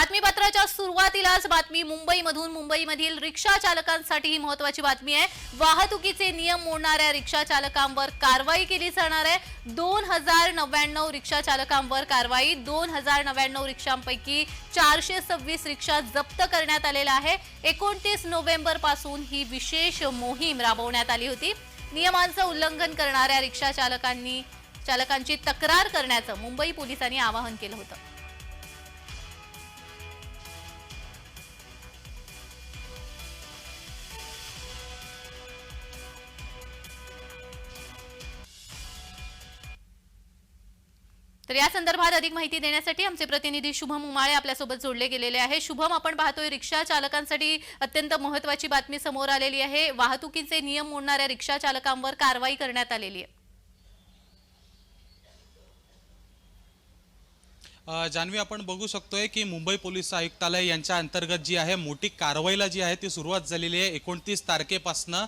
बातमीपत्राच्या सुरुवातीलाच बातमी मुंबईमधून. मुंबईमधील रिक्षा चालकांसाठी ही महत्वाची बातमी आहे. वाहतुकीचे नियम मोडणाऱ्या रिक्षा चालकांवर कारवाई केली जाणार आहे. दोन हजार नव्याण्णव रिक्षा चालकांवर कारवाई दोन हजार नव्याण्णव रिक्षांपैकी चारशे सव्वीस रिक्षा जप्त करण्यात आलेल्या आहे. एकोणतीस नोव्हेंबरपासून ही विशेष मोहीम राबवण्यात आली होती. नियमांचं उल्लंघन करणाऱ्या रिक्षा चालकांनी चालकांची तक्रार करण्याचं मुंबई पोलिसांनी आवाहन केलं होतं. तर या संदर्भात अधिक माहिती देण्यासाठी आमचे प्रतिनिधी शुभम उमाळे आपल्यासोबत जोडले गेलेले आहे. शुभम आपण पाहतोय रिक्षा चालकांसाठी अत्यंत महत्वाची बातमी समोर आलेली आहे. वाहतुकीचे नियम मोडणाऱ्या रिक्षा चालकांवर कारवाई करण्यात आलेली आहे. जान्हवी आपण बघू शकतोय की मुंबई पोलीस आयुक्तालय यांच्या अंतर्गत जी आहे मोठी कारवाईला जी आहे ती सुरुवात झालेली आहे. एकोणतीस तारखेपासनं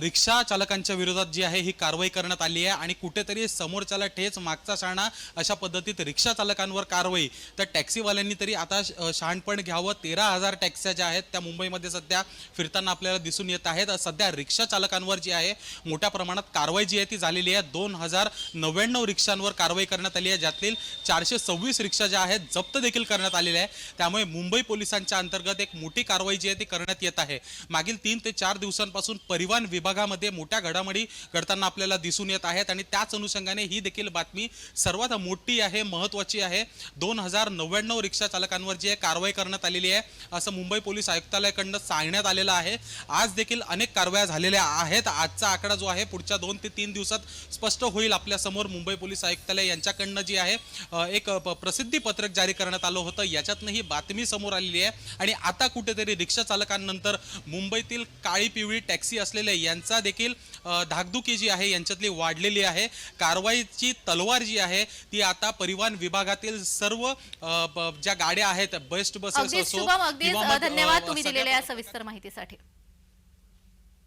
रिक्षा चालकांच्या विरोधात जी आहे ही कारवाई करण्यात आली आहे आणि कुठेतरी समोरच्याला ठेच मागचा शाणा अशा पद्धतीत रिक्षा चालकांवर कारवाई. तर टॅक्सीवाल्यांनी तरी आता श- शहाणपण घ्यावं. तेरा हजार टॅक्स्या ज्या आहेत त्या मुंबईमध्ये सध्या फिरताना आपल्याला दिसून येत आहेत. सध्या रिक्षा चालकांवर जी आहे मोठ्या प्रमाणात कारवाई जी आहे ती झालेली आहे. दोन हजार नव्याण्णव रिक्षांवर कारवाई करण्यात आली आहे. ज्यातील चारशे सव्वीस रिक्षा ज्या आहेत जप्त देखील करण्यात आलेल्या आहे. त्यामुळे मुंबई पोलिसांच्या अंतर्गत एक मोठी कारवाई जी आहे ती करण्यात येत आहे. मागील तीन ते चार दिवसांपासून परिवहन विभागामध्ये मोठ्या घडामोडी घडताना आपल्याला दिसून येत आहेत आणि त्याच अनुषंगाने ही देखील बातमी सर्वात मोठी आहे महत्त्वाची आहे. दोन हजार नव्याण्णव रिक्षा चालकांवर जी आहे कारवाई करण्यात आलेली आहे असं मुंबई पोलीस आयुक्तालयाकडनं सांगण्यात आलेलं आहे. आज देखील अनेक कारवाया झालेल्या आहेत. आजचा आकडा जो आहे पुढच्या दोन ते तीन दिवसात स्पष्ट होईल आपल्यासमोर. मुंबई पोलीस आयुक्तालय यांच्याकडनं जी आहे एक प्र प्रसिद्धी पत्रक जारी करण्यात आलं होतं. याच्यातनं ही बातमी समोर आलेली आहे. आणि आता कुठेतरी रिक्षा चालकांनंतर मुंबईतील काळी पिवळी टॅक्सी असलेल्या यांचा देखील धाकधुकी जी आहे यांच्यातली वाढलेली आहे. कारवाईची तलवार जी आहे ती आता परिवहन विभागातील सर्व ज्या गाड्या आहेत बेस्ट बसेस असो धन्यवाद तुम्ही दिलेल्या सविस्तर माहितीसाठी.